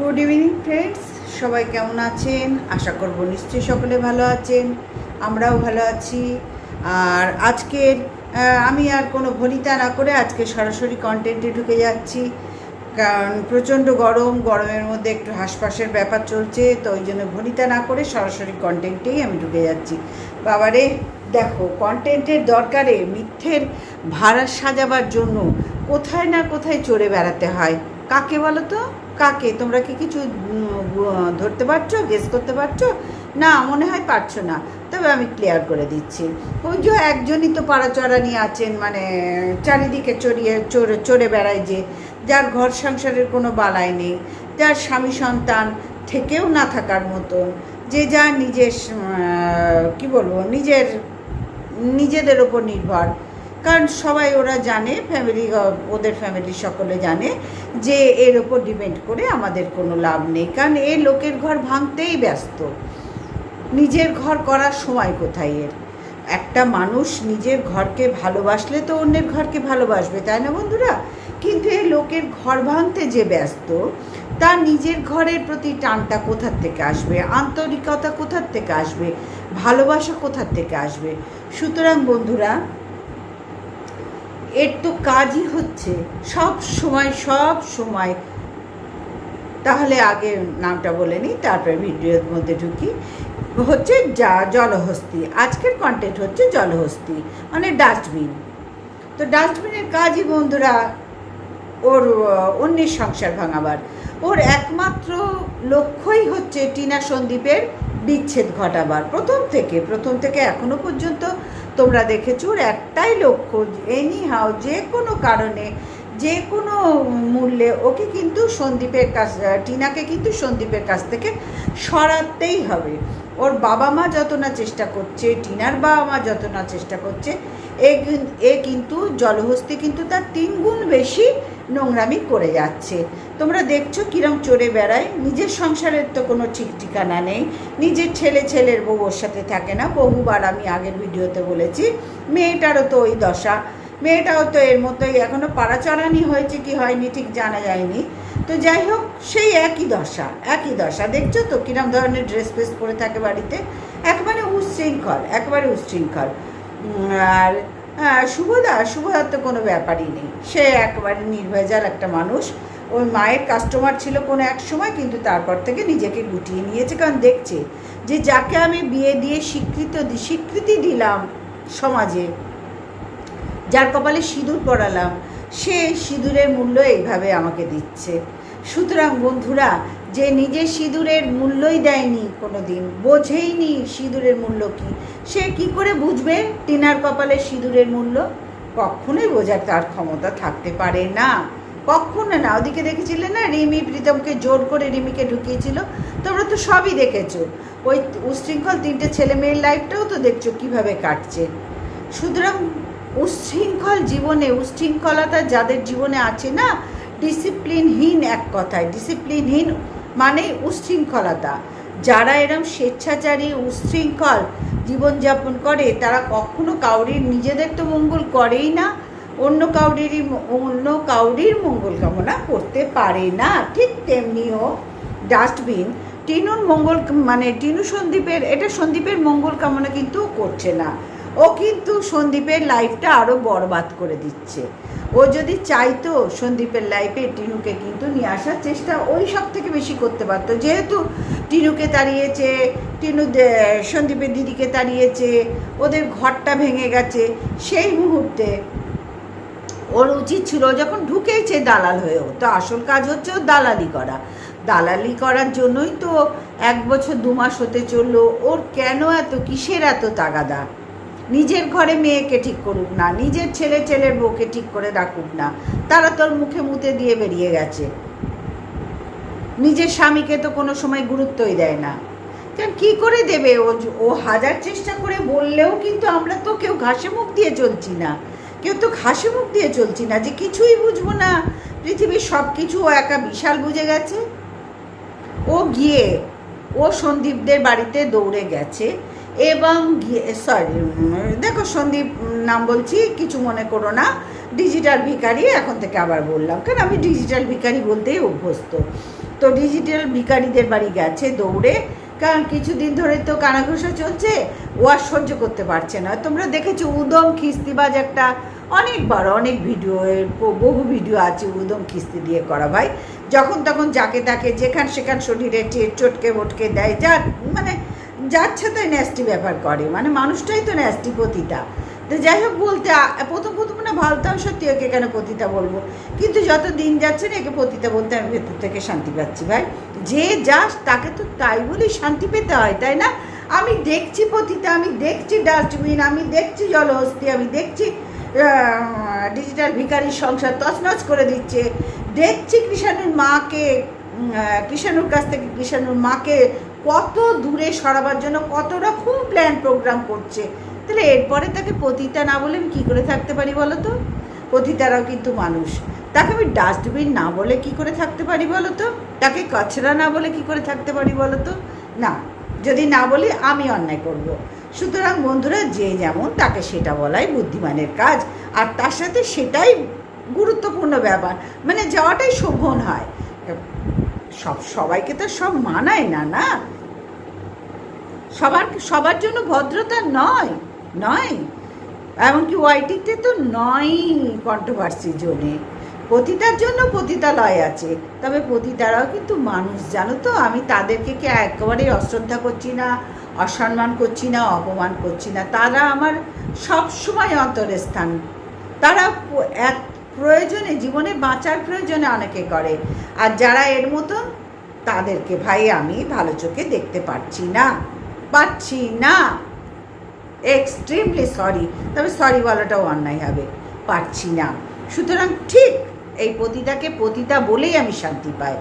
Good evening friends সবাই কেমন আছেন? আশা করব নিশ্চয়ই সকলে ভালো আছেন। আমরাও ভালো আছি। আর আজকের আমি আর কোনো ভনিতা না করে আজকে সরাসরি কন্টেন্টে ঢুকে যাচ্ছি। কারণ প্রচণ্ড গরম, গরমের মধ্যে একটু হাসপাসের ব্যাপার চলছে, তো ওই জন্য ভনিতা না করে সরাসরি কন্টেন্টেই আমি ঢুকে যাচ্ছি। বাবারে, দেখো কন্টেন্টের দরকারে মিথ্যের ভাড়া সাজাবার জন্য কোথায় না কোথায় চড়ে বেড়াতে হয়। কাকে বলো তো? কাকে? তোমরা কি কিছু ধরতে পারছ? গেস করতে পারছ? না, মনে হয় পারছ না। তবে আমি ক্লিয়ার করে দিচ্ছি। ওই যে একজনই তো পাড়াচড়া নিয়ে আছেন মানে চারিদিকে চড়িয়ে, চড়ে চড়ে বেড়ায় যে, যার ঘর সংসারের কোনো বালাই নেই, যার স্বামী সন্তান থেকেও না থাকার মতন যে যা নিজের কি বলব, নিজের, নিজেদের ওপর নির্ভর। কারণ সবাই ওরা জানে ফ্যামিলি ওদের ফ্যামিলি সকলে জানে যে এর ওপর ডিপেন্ড করে আমাদের কোনো লাভ নেই। কারণ এ লোকের ঘর ভাঙতেই ব্যস্ত। নিজের ঘর করার সময় কোথায় এর? একটা মানুষ নিজের ঘরকে ভালোবাসলে তো অন্যের ঘরকে ভালোবাসবে, তাই না বন্ধুরা? কিন্তু এই লোকের ঘর ভাঙতে যে ব্যস্ত তার নিজের ঘরের প্রতি টানটা কোথার থেকে আসবে? আন্তরিকতা কোথার থেকে আসবে? ভালোবাসা কোথার থেকে আসবে? সুতরাং বন্ধুরা এর তো কাজই হচ্ছে। সব সময় সব সময়। তাহলে আগে নামটা বলে নিই, তারপরে ভিডিওর মধ্যে ঢুকি। হচ্ছে যা, জলহস্তি। আজকের কন্টেন্ট হচ্ছে জলহস্তি মানে ডাস্টবিন তো ডাস্টবিনের কাজই বন্ধুরা, ওর, অন্যের সংসার ভাঙাবার। ওর একমাত্র লক্ষ্যই হচ্ছে টিনা সন্দীপের বিচ্ছেদ ঘটাবার। প্রথম থেকে প্রথম থেকে এখনও পর্যন্ত তোমরা দেখেছ একটাই লক্ষ্য এনি হাও যে কোনো কারণে, যে কোনো মূল্যে ওকে কিন্তু সন্দীপের কাছ, টিনাকে কিন্তু সন্দীপের কাছ থেকে সরাতেই হবে। ওর বাবা মা যত না চেষ্টা করছে, টিনার বাবা মা যত না চেষ্টা করছে, এ কিন্তু জলহস্তি কিন্তু তার তিন গুণ বেশি নোংরামি করে যাচ্ছে। তোমরা দেখছ কিরম চড়ে বেড়ায়? নিজের সংসারের তো কোনো ঠিক ঠিকানা নেই। নিজের ছেলে ছেলের বউ ওর সাথে থাকে না। বহুবার আমি আগের ভিডিওতে বলেছি মেয়েটারও তো ওই দশা। মেয়েটাও তো এর মতোই এখনও পাড়াচড়ানি হয়েছে কি হয়নি ঠিক জানা যায়নি। তো যাই হোক সেই একই দশা একই দশা। দেখছ তো কিরম ধরনের ড্রেস ফ্রেস পরে থাকে বাড়িতে? একবারে উচ্ছৃঙ্খল একবারে উচ্ছৃঙ্খল। উম, আর শুভদা শুভদার তো কোনো ব্যাপারই নেই। সে একেবারে নির্ভেজাল একটা মানুষ। ওই মায়ের কাস্টমার ছিল কোনো এক সময়, কিন্তু তারপর থেকে নিজেকে গুটিয়ে নিয়েছে। কারণ দেখছে যে যাকে আমি বিয়ে দিয়ে স্বীকৃত স্বীকৃতি দিলাম সমাজে, যার কপালে সিঁদুর পরালাম, সে সিঁদুরের মূল্য এইভাবে আমাকে দিচ্ছে। সুতরাং বন্ধুরা যে নিজের সিঁদুরের মূল্যই দেয়নি কোনো দিন বোঝেইনি সিঁদুরের মূল্য কি। সে কি করে বুঝবে টিনার কপালে সিঁদুরের মূল্য? কখনোই বোঝার তার ক্ষমতা থাকতে পারে না। কখনো না। ওদিকে দেখেছিলে না, রিমি প্রীতমকে জোর করে রিমিকে ঢুকিয়েছিল? তোমরা তো সবই দেখেছ। ওই উশৃঙ্খল তিনটে ছেলে মেয়ের লাইফটাও তো দেখছ কীভাবে কাটছে। সুতরাং উচ্ছৃঙ্খল জীবনে উচ্ছৃঙ্খলতা যাদের জীবনে আছে না, ডিসিপ্লিনহীন এক কথায়, ডিসিপ্লিনহীন মানে উচ্ছৃঙ্খলতা যারা এরম স্বেচ্ছাচারী উচ্ছৃঙ্খল জীবনযাপন করে, তারা কখনো কাউরির নিজেদের তো মঙ্গল করেই না, অন্য কাউরিরই অন্য কাউরির মঙ্গল কামনা করতে পারে না। ঠিক তেমনিও ডাস্টবিন, টিনুর মঙ্গল মানে টিনু সন্দীপের, এটা সন্দীপের মঙ্গল কামনা কিন্তু করছে না। ও কিন্তু সন্দীপের লাইফটা আরও বরবাদ করে দিচ্ছে। ও যদি চাইতো সন্দীপের লাইফে টিনুকে কিন্তু নিয়ে আসার চেষ্টা ওই সব থেকে বেশি করতে পারতো। যেহেতু টিনুকে তাড়িয়েছে, টিনু সন্দীপের দিদিকে তাড়িয়েছে, ওদের ঘরটা ভেঙে গেছে, সেই মুহূর্তে ওর উচিত ছিল যখন ঢুকেছে দালাল হয়েও তো আসল কাজ হচ্ছে ওর দালালি করা। দালালি করার জন্যই তো এক বছর দু মাস হতে চলল। ওর কেন এত, কিসের এত তাগাদা? নিজের ঘরে মেয়েকে ঠিক করুক না, নিজের ছেলে ছেলের বউকে ঠিক করে রাখুক না, তারা তোর মুখে মুতে দিয়ে বেরিয়ে গেছে। নিজের স্বামীকে তো কোনো সময় গুরুত্বই দেয় না। কারণ কী করে দেবে? ও ও হাজার চেষ্টা করে বললেও কিন্তু আমরা তো কেউ ঘাসে মুখ দিয়ে চলছি না। কেউ তো ঘাসে মুখ দিয়ে চলছি না যে কিছুই বুঝব না। পৃথিবীর সব কিছু ও একা বিশাল বুঝে গেছে। ও গিয়ে ও সন্দীপদের বাড়িতে দৌড়ে গেছে। এবং সরি দেখো সন্দীপ নাম বলছি, কিছু মনে করো না। ডিজিটাল ভিখারি, এখন থেকে আবার বললাম কারণ আমি ডিজিটাল ভিখারি বলতেই অভ্যস্ত। তো ডিজিটাল ভিখারিদের বাড়ি গেছে দৌড়ে, কারণ কিছুদিন ধরে তো কানাঘোষা চলছে, ও আর সহ্য করতে পারছে না। তোমরা দেখেছ উদম খিস্তিবাজ একটা, অনেকবার অনেক ভিডিও, বহু ভিডিও আছে উদম খিস্তি দিয়ে করা ভাই। যখন তখন যাকে তাকে যেখান সেখান শরীরে চটকে বটকে দেয়, যা মানে যাচ্ছে তাই ন্যাস্টি ব্যাপার করে। মানে মানুষটাই তো ন্যাস্টি পতিতা। তো যাই হোক বলতে প্রথম প্রথম না ভাবতাম সত্যি ওকে কেন পতিতা বলব। কিন্তু যত দিন যাচ্ছে না একে পতিতা বলতে আমি ভেতর থেকে শান্তি পাচ্ছি ভাই। যে যা, তাকে তো তাই বলেই শান্তি পেতে হয়, তাই না? আমি দেখছি পতিতা, আমি দেখছি ডাস্টবিন আমি দেখছি জলহস্তি, আমি দেখছি ডিজিটাল ভিখারির সংসার তছনছ করে দিচ্ছে। দেখছি কৃষাণুর মাকে কৃষাণুর কাছ থেকে কৃষাণুর মাকে কত দূরে সরাবার জন্য কত রকম প্ল্যান প্রোগ্রাম করছে। তাহলে এরপরে তাকে পতিতা না বলে আমি কী করে থাকতে পারি বলো তো? পতিতারাও কিন্তু মানুষ। তাকে আমি ডাস্টবিন না বলে কি করে থাকতে পারি বলো তো? তাকে কচরা না বলে কি করে থাকতে পারি বলো তো? না, যদি না বলি আমি অন্যায় করব। সুতরাং বন্ধুরা, যে যেমন তাকে সেটা বলাই বুদ্ধিমানের কাজ, আর তার সাথে সেটাই গুরুত্বপূর্ণ ব্যাপার। মানে যাওয়াটাই শোভন হয়। সব, সবাইকে তো সব মানায় না না? সবার সবার জন্য ভদ্রতা নয় নয়। এমনকি ওয়াইটিতে তো নয় কন্ট্রোভার্সি জোনে। পতিতার জন্য পতিতালয় আছে, তবে পতিতারাও কিন্তু মানুষ, জানো তো? আমি তাদেরকে কি একেবারে অশ্রদ্ধা করছি না, অসম্মান করছি না, অপমান করছি না? তারা আমার সব সময় অন্তরের স্থান। তারা এক প্রয়োজনে, জীবনে বাঁচার প্রয়োজনে অনেকে করে। আর যারা এর মতন তাদেরকে ভাই আমি ভালো চোখে দেখতে পাচ্ছি না। পাচ্ছি না। এক্সট্রিমলি সরি তবে সরি বলাটাও অন্যায় হবে। পারছি না। সুতরাং ঠিক এই পতিতাকে পতিতা বলেই আমি শান্তি পাই।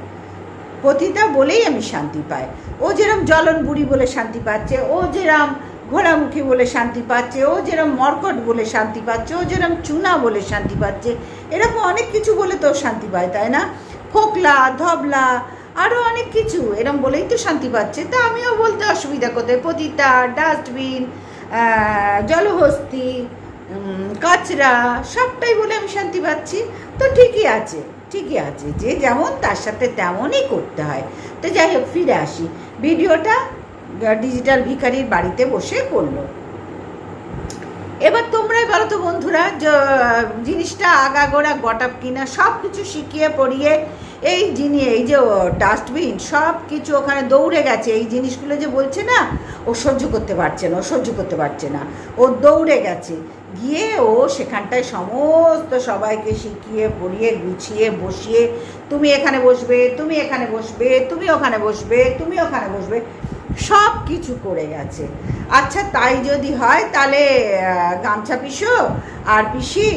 পতিতা বলেই আমি শান্তি পাই। ও যেরম জলন বুড়ি বলে শান্তি পাচ্ছে, ও যেরম ঘোড়ামুখী বলে শান্তি পাচ্ছে, ও যেরম মর্কট বলে শান্তি পাচ্ছে, ও যেরম চুনা বলে শান্তি পাচ্ছে, এরকম অনেক কিছু বলে তো শান্তি পায়, তাই না? খোকলা, ধবলা আরও অনেক কিছু, এরম বলেই তো শান্তি পাচ্ছে। তা আমিও বলতে অসুবিধা কোথায়? পতিতা, ডাস্টবিন জলহস্তি কাচরা, সবটাই বলে আমি শান্তি পাচ্ছি। তো ঠিকই আছে ঠিকই আছে, যে যেমন তার সাথে তেমনই করতে হয়। তো যাই হোক, ফিরে আসি। ভিডিওটা ডিজিটাল ভিখারির বাড়িতে বসে করল। এবার তোমরাই বলো তো বন্ধুরা জিনিসটা আগাগোড়া গটাপ কিনা সব কিছু শিখিয়ে পড়িয়ে এই জিনিস এই যে ডাস্টবিন সব কিছু ওখানে দৌড়ে গেছে। এই জিনিসগুলো যে বলছে না, ও সহ্য করতে পারছে না, ও সহ্য করতে পারছে না। ও দৌড়ে গেছে। গিয়ে ও সেখানটায় সমস্ত সবাইকে শিখিয়ে পড়িয়ে, গুছিয়ে, বসিয়ে, তুমি এখানে বসবে, তুমি এখানে বসবে, তুমি ওখানে বসবে, তুমি ওখানে বসবে। সব কিছু করে গেছে। আচ্ছা তাই যদি হয়, তাহলে গামছা পিসো, আর পিসি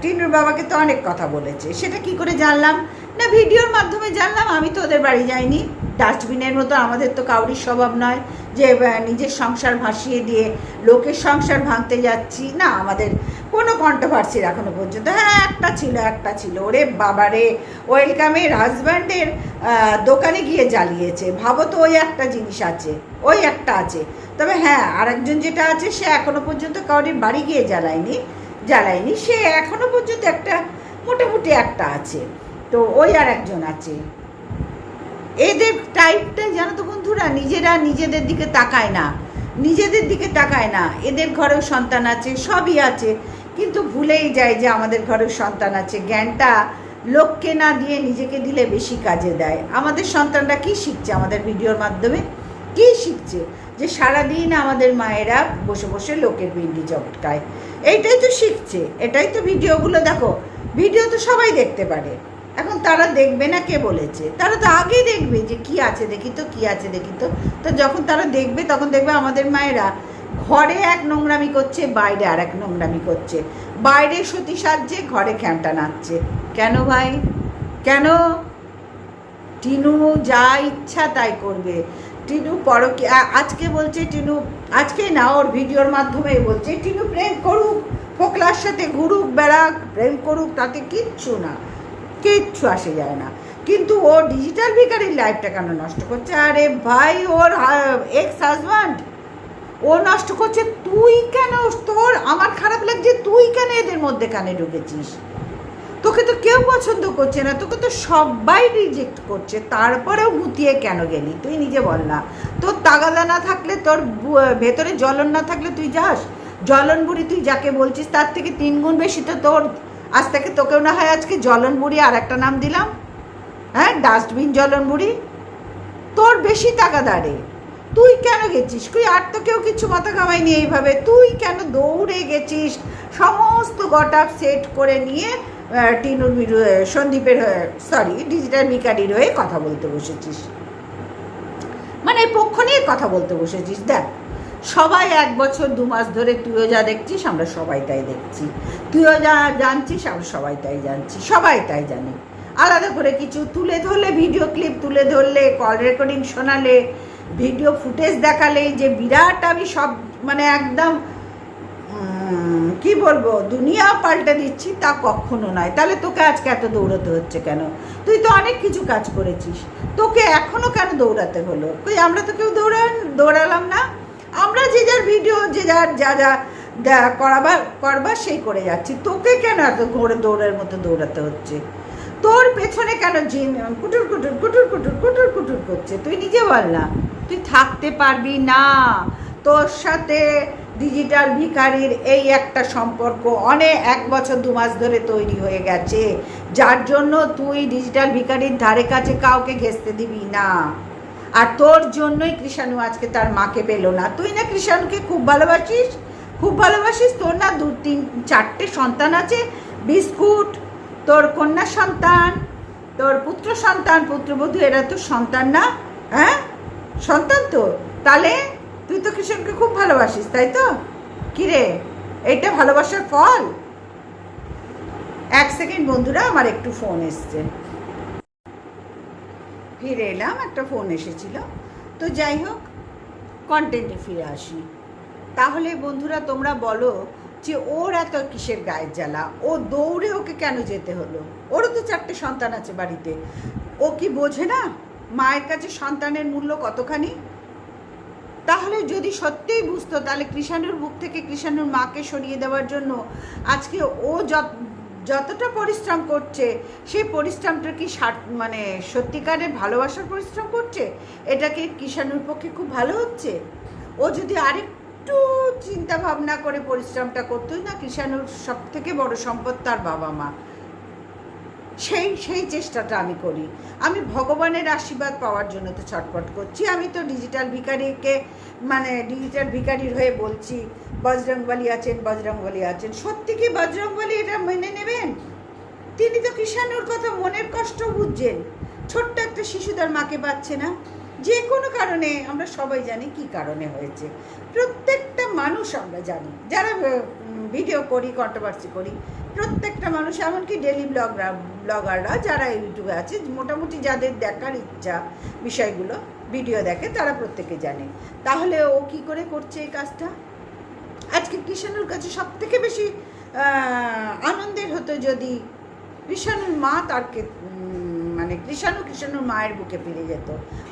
টিনুর বাবাকে তো অনেক কথা বলেছে। সেটা কি করে জানলাম? না, ভিডিওর মাধ্যমে জানলাম, আমি তো ওদের বাড়ি যাইনি। ডাস্টবিনের মতো আমাদের তো কাউরির স্বভাব নয় যে নিজের সংসার ভাসিয়ে দিয়ে লোকের সংসার ভাঙতে যাচ্ছি। না, আমাদের কোনো কন্ট্রোভার্সির এখনও পর্যন্ত। হ্যাঁ একটা ছিল একটা ছিল। ওরে বাবারে ওয়েলকামের হাজব্যান্ডের দোকানে গিয়ে জ্বালিয়েছে। ভাবো তো ওই একটা জিনিস আছে, ওই একটা আছে। তবে হ্যাঁ আরেকজন যেটা আছে, সে এখনও পর্যন্ত কাউরির বাড়ি গিয়ে জ্বালায়নি জ্বালায়নি। সে এখনও পর্যন্ত একটা, মোটামুটি একটা আছে। তো ওই আর একজন আছে। এদের টাইপটাই জানো তো বন্ধুরা, নিজেরা নিজেদের দিকে তাকায় না। নিজেদের দিকে তাকায় না। এদের ঘরেও সন্তান আছে, সবই আছে। কিন্তু ভুলেই যায় যে আমাদের ঘরেও সন্তান আছে। জ্ঞানটা লোককে না দিয়ে নিজেকে দিলে বেশি কাজে দেয়। আমাদের সন্তানরা কি শিখছে আমাদের ভিডিওর মাধ্যমে? কি শিখছে? যে সারাদিন আমাদের মায়েরা বসে বসে লোকের বিন্দি চটকায় এইটাই তো শিখছে। এটাই তো ভিডিওগুলো দেখো। ভিডিও তো সবাই দেখতে পারে। এখন তারা দেখবে না কে বলেছে? তারা তো আগেই দেখবে যে কি আছে, দেখি তো, কি আছে, দেখি তো। তো যখন তারা দেখবে, তখন দেখবে আমাদের মায়েরা ঘরে এক নোংরামি করছে, বাইরে আর এক নোংরামি করছে। বাইরে সতী সাজছে, ঘরে খ্যামটা নাচছে। কেন ভাই? কেন? টিনু যা ইচ্ছা তাই করবে। টিনু পরকে আজকে বলছে টিনু, আজকে না, ওর ভিডিওর মাধ্যমে বলছে, টিনু প্রেম করুক, ফোকলার সাথে ঘুরুক, বেড়াক, প্রেম করুক, তাতে কিচ্ছু না, কিচ্ছু আসে যায় না। কিন্তু ও ডিজিটাল ভিকারির লাইফটা কেন নষ্ট করছে? আরে ভাই, ওর এক্স হাজব্যান্ড ও নষ্ট করছে, তুই কেন তোর? আমার খারাপ লাগছে, তুই কেন এদের মধ্যে কানে ঢুকেছিস? তোকে তো কেউ পছন্দ করছে না, তোকে তো সবাই রিজেক্ট করছে। তারপরেও গুতিয়ে কেন গেলি? তুই নিজে বল না। তোর তাগাদা না থাকলে, তোর ভেতরে জ্বলন না থাকলে তুই যাস? জ্বলন বুড়ি তুই যাকে বলছিস, তার থেকে তিন গুণ বেশি তো তোর। আজ থেকে তোকেও না হয় আজকে জ্বলন বুড়ি আর একটা নাম দিলাম? হ্যাঁ ডাস্টবিন জ্বলন বুড়ি? তোর বেশি তাগাদারে তুই কেন গেছিস? তুই আর তো কেউ কিছু মাথা কামায়নি এইভাবে। তুই কেন দৌড়ে গেছিস? সমস্ত গটাপ সেট করে নিয়ে টিনুর বিরু সন্দীপের সরি ডিজিটাল ভিকারির হয়ে কথা বলতে বসেছিস। মানে পক্ষ নিয়ে কথা বলতে বসেছিস, দেখ। সবাই এক বছর, দু মাস ধরে তুইও যা দেখছিস, আমরা সবাই তাই দেখছি। তুইও যা জানছিস, আমরা সবাই তাই জানছি, সবাই তাই জানি। আলাদা করে কিছু তুলে ধরলে, ভিডিও ক্লিপ তুলে ধরলে, কল রেকর্ডিং শোনালে ভিডিও ফুটেজ দেখালেই যে বিরাট আমি সব মানে একদম কি বলব, দুনিয়া পাল্টে দিচ্ছি তা কখনো নয়। তাহলে তোকে আজকে এত দৌড়াতে হচ্ছে কেন? তুই তো অনেক কিছু কাজ করেছিস। তোকে এখনও কেন দৌড়াতে হলো? তুই আমরা তো কেউ দৌড়ান, দৌড়ালাম না। আমরা যে যার ভিডিও, যে যার, যা যা করাবার, করবার সেই করে যাচ্ছি। তোকে কেন এত ঘোরে দৌড়ের মতো দৌড়াতে হচ্ছে? তোর পেছনে কেন জিন কুটুর কুটুর কুটুর কুটুর কুটুর কুটুর করছে? তুই নিজে বল না। তুই থাকতে পারবি না। তোর সাথে ডিজিটাল ভিখারির এই একটা সম্পর্ক অনেক এক বছর দু মাস ধরে তৈরি হয়ে গেছে। যার জন্য তুই ডিজিটাল ভিখারির ধারে কাছে কাউকে ঘেঁচতে দিবি না। আর তোর জন্যই কৃষাণু আজকে তার মাকে পেল না। তুই না কৃষাণুকে খুব ভালোবাসিস? খুব ভালোবাসিস? তোর না দু, তিন, চারটে সন্তান আছে? বিস্কুট, তোর কন্যা সন্তান, তোর পুত্র সন্তান, পুত্রবধূ, এরা তো সন্তান না হ্যাঁ? সন্তান তো। তাহলে তুই তো কৃষণকে খুব ভালোবাসিস, তাই তো? কিরে, এটা ভালোবাসার ফল? এক সেকেন্ড বন্ধুরা, আমার একটু ফোন এসছে। ফিরে এলাম, একটা ফোন এসেছিল। তো যাই হোক কন্টেন্টে ফিরে আসি। তাহলে বন্ধুরা, তোমরা বলো যে ওর এত কিসের গায়ের জ্বালা? ও দৌড়ে ওকে কেন যেতে হলো? ওরও তো চারটে সন্তান আছে বাড়িতে। ও কি বোঝে না? মায়ের কাছে সন্তানের মূল্য কতখানি? তাহলে যদি সত্যিই বুঝতো, তাহলে কৃষাণুর বুক থেকে কৃষাণুর মাকে সরিয়ে দেওয়ার জন্য আজকে ও যত, যতটা পরিশ্রম করছে, সেই পরিশ্রমটা কি মানে সত্যিকারের ভালোবাসার পরিশ্রম করছে? এটা কি কৃষাণুর পক্ষে খুব ভালো হচ্ছে? ও যদি আরেকটু চিন্তা ভাবনা করে পরিশ্রমটা করতোই না, কৃষাণুর সব থেকে বড় সম্পদ তার বাবা মা সেই সেই চেষ্টাটা আমি করি। আমি ভগবানের আশীর্বাদ পাওয়ার জন্য তো ছটপট করছি। আমি তো ডিজিটাল ভিকারিকে মানে ডিজিটাল ভিকারির হয়ে বলছি, বজরংবলী আছেন বজরংবলী আছেন। সত্যি কি বজরংবলী এটা মেনে নেবেন? তিনি তো কৃষাণুর কথা মনের কষ্ট বুঝছেন। ছোট্ট একটা শিশু তার মাকে পাচ্ছে না। যে কোনো কারণে আমরা সবাই জানি কি কারণে হয়েছে। প্রত্যেকটা মানুষ আমরা জানি। যারা ভিডিও করি কন্ট্রোভার্সি করি প্রত্যেকটা মানুষ, এমনকি ডেলি ব্লগরা ব্লগাররা যারা ইউটিউবে আছে, মোটামুটি যাদের দেখার ইচ্ছা বিষয়গুলো ভিডিও দেখে, তারা প্রত্যেকে জানে। তাহলে ও কি করে করছে এই কাজটা? আজকে কৃষাণুর কাছে সব থেকে বেশি আনন্দের হতো যদি কৃষাণুর মা তারকে মানে কৃষাণু কৃষাণুর মায়ের বুকে ফিরে যেত,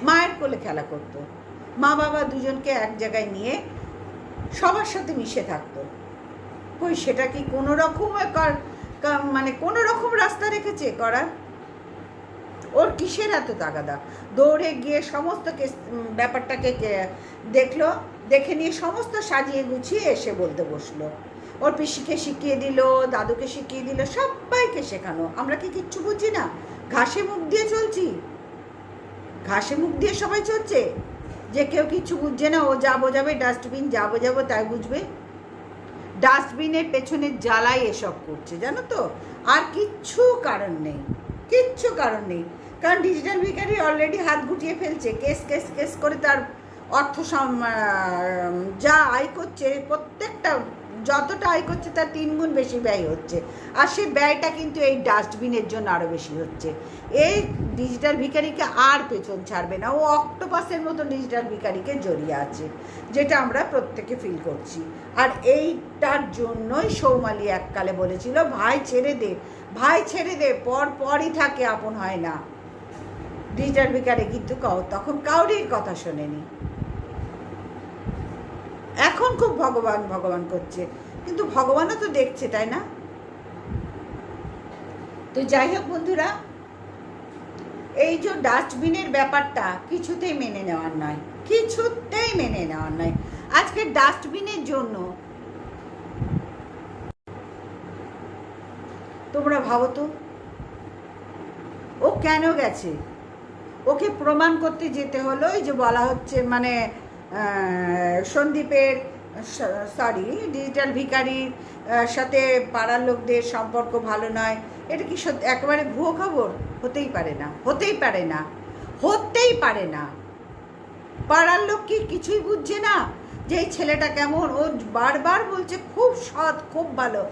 মায়ের কোলে খেলা করতো। মা বাবা দুজনকে এক জায়গায় নিয়ে সবার সাথে মিশে থাকতো। কই, সেটা কি কোনো রকম মানে কোনো রকম রাস্তা রেখেছে করার ওর কিসের এত তাগাদা? দৌড়ে গিয়ে সমস্ত ব্যাপারটাকে দেখল, দেখে নিয়ে সমস্ত সাজিয়ে গুছিয়ে এসে বলতে বসল। ওর পিসিকে শিখিয়ে দিল, দাদুকে শিখিয়ে দিল, সবাইকে শেখানো। আমরা কি কিচ্ছু বুঝি না? ঘাসে মুখ দিয়ে চলছি। ঘাসে মুখ দিয়ে সবাই চলছে? যে কেউ কিচ্ছু বুঝছে না, ও যা বোঝাবে, ডাস্টবিন যা বোঝাবো তাই বুঝবে? ডাস্টবিনের পেছনে জ্বালাই এসব করছে, জানো তো? আর কিচ্ছু কারণ নেই, কিচ্ছু কারণ নেই। কারণ ডিজিটাল ভিকারি অলরেডি হাত গুটিয়ে ফেলছে, কেস কেস কেস করে তার অর্থ যা আয় করছে, প্রত্যেকটা যতটা আয় করছে তার তিন গুণ বেশি ব্যয় হচ্ছে। আর সেই ব্যয়টা কিন্তু এই ডাস্টবিনের জন্য আরও বেশি হচ্ছে। এই ডিজিটাল ভিকারিকে আর পেছন ছাড়বে না। ও অক্টোপাসের মতো ডিজিটাল ভিকারিকে জড়িয়ে আছে, যেটা আমরা প্রত্যেকে ফিল করছি। আর এইটার জন্যই সৌমালি এককালে বলেছিল, ভাই ছেড়ে দে, ভাই ছেড়ে দে, পর পরই থাকে, আপন হয় না। ডিজিটাল ভিকারে কিন্তু তখন কাউরির কথা শোনেনি। এখন খুব ভগবান ভগবান করছে। কিন্তু ভগবানও তো দেখছে, তাই না? তো যাই হোক বন্ধুরা, এই যে ডাস্টবিনের ব্যাপারটা কিছুতেই মেনে নেওয়ার নয়, কিছুতেই মেনে নেওয়ার নয়। আজকে ডাস্টবিনের জন্য তোমরা ভাবো তো, ও কেন গেছে? ওকে প্রমাণ করতে যেতে হলো, এই যে বলা হচ্ছে মানে সন্দীপের সরি ডিজিটাল ভিকারির সাথে পাড়ার লোকদের সম্পর্ক ভালো নয়। এটা কি সত্যি একেবারে ভুয়ো খবর? হতেই পারে না, হতেই পারে না, হতেই পারে না। পাড়ার লোক কি কিছুই বুঝছে না যে ছেলেটা কেমন? ও বারবার বলছে, খুব সৎ, খুব ভালো।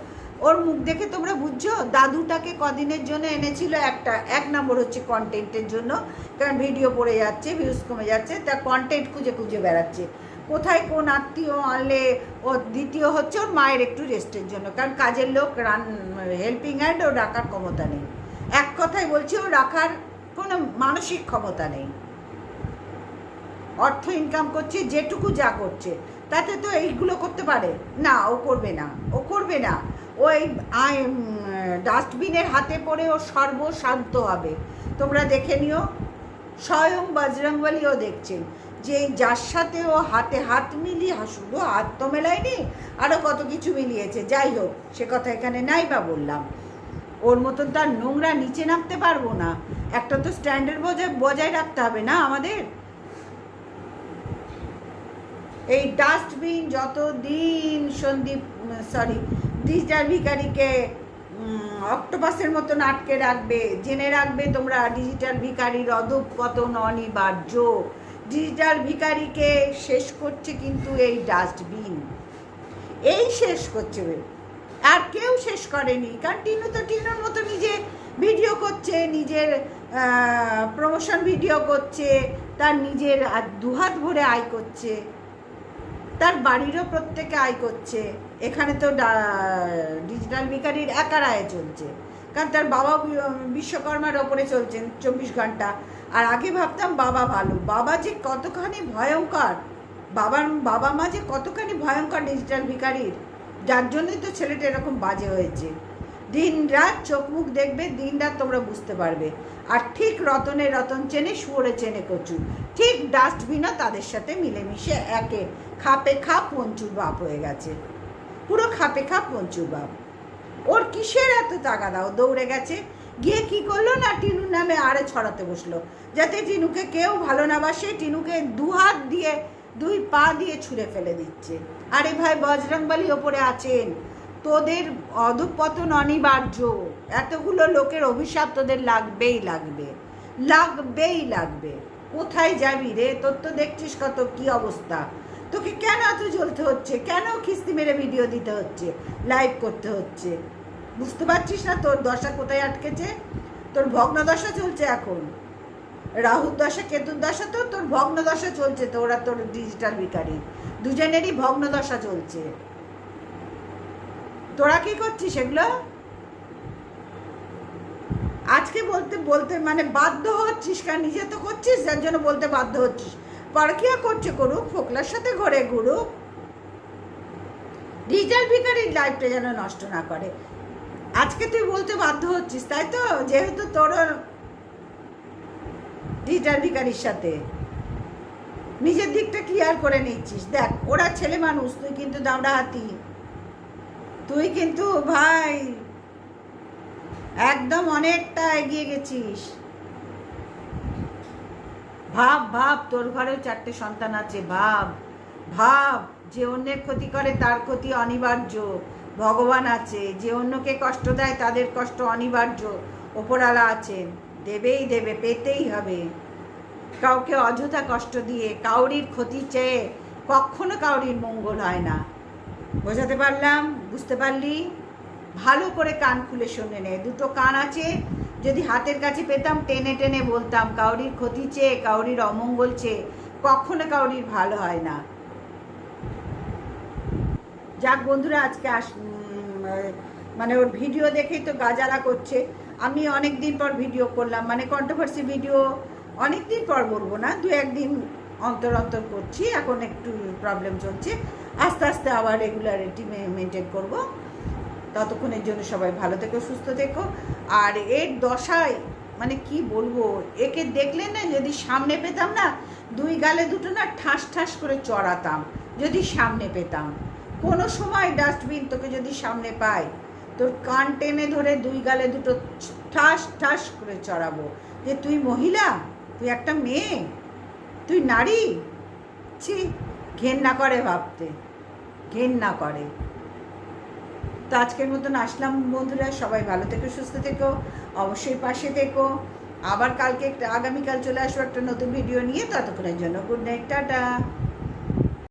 ওর মুখ দেখে তোমরা বুঝছ? দাদুটাকে কদিনের জন্য এনেছিল একটা, এক নম্বর হচ্ছে কন্টেন্টের জন্য, কারণ ভিডিও পড়ে যাচ্ছে ভিউজ কমে যাচ্ছে তার কন্টেন্ট খুঁজে খুঁজে বেড়াচ্ছে। কোথায় কোন আত্মীয় আনলে ও দ্বিতীয় হচ্ছে ওর মায়ের একটু রেস্টের জন্য, কারণ কাজের লোক রান হেল্পিং হ্যান্ড ও রাখার ক্ষমতা নেই। এক কথায় বলছি ও রাখার কোনো মানসিক ক্ষমতা নেই। অর্থ ইনকাম করছে, যেটুকু যা করছে, তাতে তো এইগুলো করতে পারে। না, ও করবে না, ও করবে না। ওই ডাস্টবিনের হাতে পড়ে ও সর্বশান্ত হবে। তোমরা দেখে নিও, স্বয়ং বজরংবলীও দেখছেন। যে যার সাথে ও হাতে হাত মিলিয়ে শুধু হাত তো মেলায়নি আরও কত কিছু মিলিয়েছে। যাই হোক, সে কথা এখানে নাই বা বললাম। ওর মতন তার নোংরা নিচে নামতে পারব না। একটা তো স্ট্যান্ডার্ড বজায় বজায় রাখতে হবে না আমাদের? এই ডাস্টবিন যত দিন সন্দীপ সরি ডিজিটাল ভিকারিকে অক্টোপাসের মতন আটকে রাখবে। জেনে রাখবে তোমরা ডিজিটাল ভিকারির অধঃপতন অনিবার্য। ডিজিটাল ভিকারিকে শেষ করছে কিন্তু এই ডাস্টবিন এই শেষ করছে। আর কেউ শেষ করেনি। কারণ টিনু তো টিনুর মতো নিজে ভিডিও করছে, নিজের প্রমোশন ভিডিও করছে, তার নিজের দুহাত ভরে আয় করছে। তার বাড়িরও প্রত্যেকে আয় করছে। এখানে তো ডিজিটাল ভিকারির একার আয় চলছে। কারণ তার বাবা বিশ্বকর্মার ওপরে চলছেন চব্বিশ ঘণ্টা। আর আগে ভাবতাম বাবা ভালো। বাবা যে কতখানি ভয়ঙ্কর। বাবার, বাবা মা যে কতখানি ভয়ঙ্কর ডিজিটাল ভিকারির যার জন্যই তো ছেলেটা এরকম বাজে হয়েছে। দিন রাত চোখ মুখ দেখবে, দিন রাত তোমরা বুঝতে পারবে। আর ঠিক রতনে রতন চেনে, শুয়োরে চেনে কচু। ঠিক ডাস্টবিনও তাদের সাথে মিলেমিশে একে। খাপে খাপ পঞ্চুর বাপ হয়ে গেছে। পুরো খাপে খাপ পঞ্চুর বাপ ওর কিসের এত তাগাদা ও দৌড়ে গেছে। গিয়ে কি করল না টিনুর নামে আরে ছড়াতে বসল? যাতে টিনুকে কেউ ভালো না বাসে, টিনুকে দু হাত দিয়ে, দুই পা দিয়ে ছুঁড়ে ফেলে দিচ্ছে। আরে ভাই, বজরংবলী ওপরে আছেন। তোদের অধপতন অনিবার্য। এতগুলো লোকের অভিশাপ তোদের লাগবেই লাগবে। লাগবেই লাগবে। কোথায় যাবি রে? তোর তো দেখছিস কত কি অবস্থা। তোকে কেন এত জ্বলতে হচ্ছে? কেন খিস্তি মেরে ভিডিও দিতে হচ্ছে? লাইভ করতে হচ্ছে? বুঝতে পারছিস না তোর দশা কোথায় আটকেছে? তোর ভগ্ন দশা চলছে এখন। রাহুর দশা, কেতুর দশা তো তোর ভগ্ন দশা চলছে, তো ওরা তোর ডিজিটাল বিকারি দুজনেরই ভগ্ন দশা চলছে। তোরা কি করছিস এগুলো? আজকে বলতে বলতে মানে বাধ্য হচ্ছিস কারণ নিজে তো করছিস, যার জন্য বলতে বাধ্য হচ্ছিস। পরকিয়া করছে করুক, ফোকলার সাথে ঘরে ঘুরুক। ডিজিটাল ভিকারির লাইফটা যেন নষ্ট না করে। আজকে তুই বলতে বাধ্য হচ্ছিস, তাই তো? যেহেতু তোর ডিজিটাল ভিকারির সাথে। নিজের দিকটা ক্লিয়ার করে নিচ্ছিস। দেখ, ওরা ছেলে মানুষ, তুই কিন্তু দামড়া হাতি তুই কিন্তু ভাই, একদম অনেকটা এগিয়ে গেছিস। ভাব ভাব, তোর ঘরেও চারটে সন্তান আছে, ভাব। ভাব, যে অন্যের ক্ষতি করে তার ক্ষতি অনিবার্য। ভগবান আছে, যে অন্যকে কষ্ট দেয় তাদের কষ্ট অনিবার্য। ওপরালা আছেন দেবেই দেবে, পেতেই হবে। কাউকে অযথা কষ্ট দিয়ে কাউরির ক্ষতি চেয়ে কখনো কাউরির মঙ্গল হয় না। বোঝাতে পারলাম? বুঝতে পারলি? ভালো করে কান খুলে শুনে নে। দুটো কান আছে যদি হাতের কাছে পেতাম, টেনে টেনে বলতাম, কাউরির ক্ষতি চেয়ে, কাউরির অমঙ্গল চেয়ে, কখনো কাউরির ভালো হয় না। যাক বন্ধুরা, আজকে আস মানে ওর ভিডিও দেখেই তো গাজালা করছে। আমি অনেক দিন পর ভিডিও করলাম মানে কন্ট্রোভার্সি ভিডিও অনেক দিন পর বলব না, দু একদিন অন্তর অন্তর করছি, এখন একটু প্রবলেম চলছে। আস্তে আস্তে আবার রেগুলারিটি মেনটেন করব। ততক্ষণের জন্য সবাই ভালো থেকো, সুস্থ থেকো। আর এর দশায় মানে কি বলব, একে দেখলে না যদি সামনে পেতাম না, দুই গালে দুটো না ঠাস ঠাস করে চড়াতাম, যদি সামনে পেতাম। কোনো সময় ডাস্টবিন তোকে যদি সামনে পাই তোর কান টেনে ধরে দুই গালে দুটো ঠাস ঠাস করে চড়াবো। যে তুই মহিলা, তুই একটা মেয়ে, তুই নারী, ছি, ঘেন্না করে ভাবতে, ঘেন্না করে। তো আজকের মতন আসলাম বন্ধুরা, সবাই ভালো থেকো, সুস্থ থেকো, অবশ্যই পাশে থেকো। আবার কালকে একটা, আগামীকাল চলে আসব একটা নতুন ভিডিও নিয়ে, ততক্ষণের জন্য গুড নাইট টাটা।